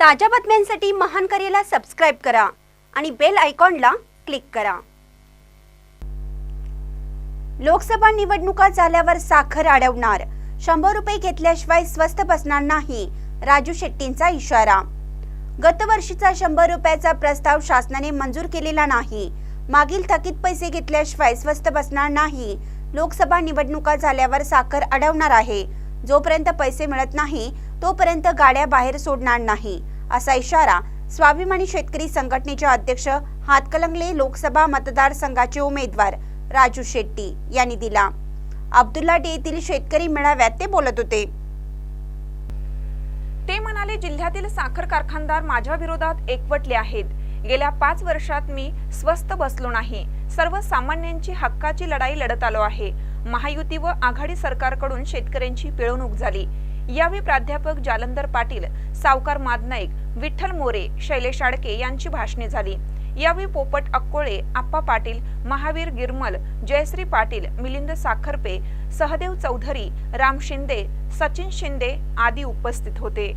ताज्या बातम्यांसाठी महान करेला सबस्क्राईब करा आणि बेल आयकॉनला क्लिक करा. लोकसभा निवडणुका झाल्यावर साखर अडवणार. शंभर रुपये घेतल्याशिवाय स्वस्त बसणार नाही राजू शेट्टींचा इशारा. गतवर्षीचा शंभर रुपयाचा प्रस्ताव शासनाने मंजूर केलेला नाही. मागील थकीत पैसे घेतल्याशिवाय स्वस्त बसणार नाही. लोकसभा निवडणुका झाल्यावर साखर अडवणार आहे. जोपर्यंत पैसे मिळत नाही तोपर्यंत गाड्या बाहेर सोडणार नाही असा इशारा स्वाभिमानी शेतकरी संघटनेचे अध्यक्ष हातकलंगले लोकसभा मतदारसंघाचे उमेदवार राजू शेट्टी यांनी दिला. अब्दुल्ला डे येथील शेतकरी मेळाव्यात ते बोलत होते. ते म्हणाले जिल्ह्यातील साखर कारखानदार माझ्या विरोधात एकवटले आहेत. गेल्या पाच वर्षात मी स्वस्त बसलो नाही. सर्वसामान्यांची हक्काची लढाई लढत आलो आहे. महायुती व आघाडी सरकारकडून शेतकऱ्यांची पिळवणूक झाली. यावेळी प्राध्यापक जालंधर पाटील सावकार मादनाईक विठ्ठल मोरे शैलेश आडके यांची भाषणे झाली. यावेळी पोपट अक्कोळे आप्पा पाटील महावीर गिरमल जयश्री पाटील मिलिंद साखरपे सहदेव चौधरी राम शिंदे सचिन शिंदे आदी उपस्थित होते.